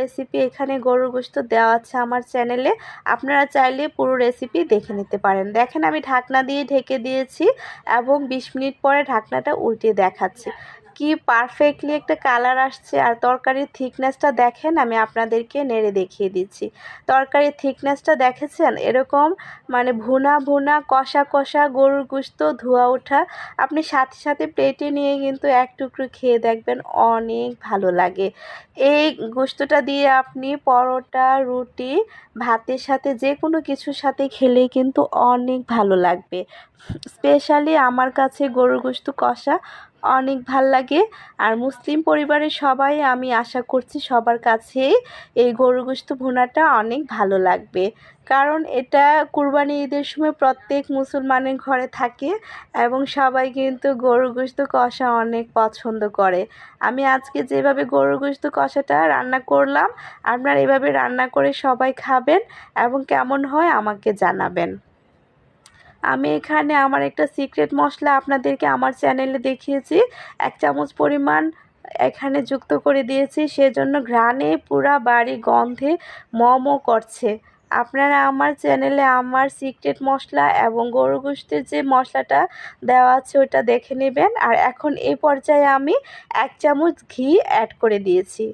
Recipe এখানে গরুর গোস্ত দেওয়া আছে আমার চ্যানেলে আপনারা চাইলে পুরো রেসিপি দেখে নিতে পারেন। দেখেন আমি ঢাকনা দিয়ে ঢেকে দিয়েছি এবং বিশ মিনিট পরে ঢাকনাটা উল্টে দেখাচ্ছি। কি পারফেক্টলি একটা কালার আসছে আর তরকারির থিকনেসটা দেখেন, আমি আপনাদেরকে নেড়ে দেখিয়ে দিচ্ছি। তরকারির থিকনেসটা দেখেছেন? এরকম মানে ভুনা ভুনা, কষা কষা, গরুর গুস্ত, ধোয়া ওঠা। আপনি সাথে সাথে প্লেটে নিয়ে কিন্তু এক টুকরো খেয়ে দেখবেন অনেক ভালো লাগে। এই গোস্তটা দিয়ে আপনি পরোটা, রুটি, ভাতের সাথে যে কোনো কিছুর সাথে খেলেই কিন্তু অনেক ভালো লাগবে। স্পেশালি আমার কাছে গরুর গোস্ত কষা অনেক ভালো লাগে। আর মুসলিম পরিবারের সবাই আমি আশা করছি সবার কাছেই এই গরু গোস্ত ভুনাটা অনেক ভালো লাগবে। কারণ এটা কুরবানি ঈদের সময় প্রত্যেক মুসলমানের ঘরে থাকে এবং সবাই কিন্তু গরু গোস্ত কষা অনেক পছন্দ করে। আমি আজকে যেভাবে গরু গোস্ত কষাটা রান্না করলাম, আপনারা এভাবে রান্না করে সবাই খাবেন এবং কেমন হয় আমাকে জানাবেন। আমি এখানে আমার একটা সিক্রেট মশলা আপনাদেরকে আমার চ্যানেলে দেখিয়েছি। এক চামচ পরিমাণ এখানে যুক্ত করে দিয়েছি। সেজন্য ঘ্রাণে পুরা বাড়ি গন্ধে মমো করছে। আপনারা আমার চ্যানেলে আমার সিক্রেট মশলা এবং গরু গোষ্ঠীর যে মশলাটা দেওয়া আছে ওইটা দেখে নেবেন। আর এখন এই পর্যায়ে আমি এক চামচ ঘি অ্যাড করে দিয়েছি।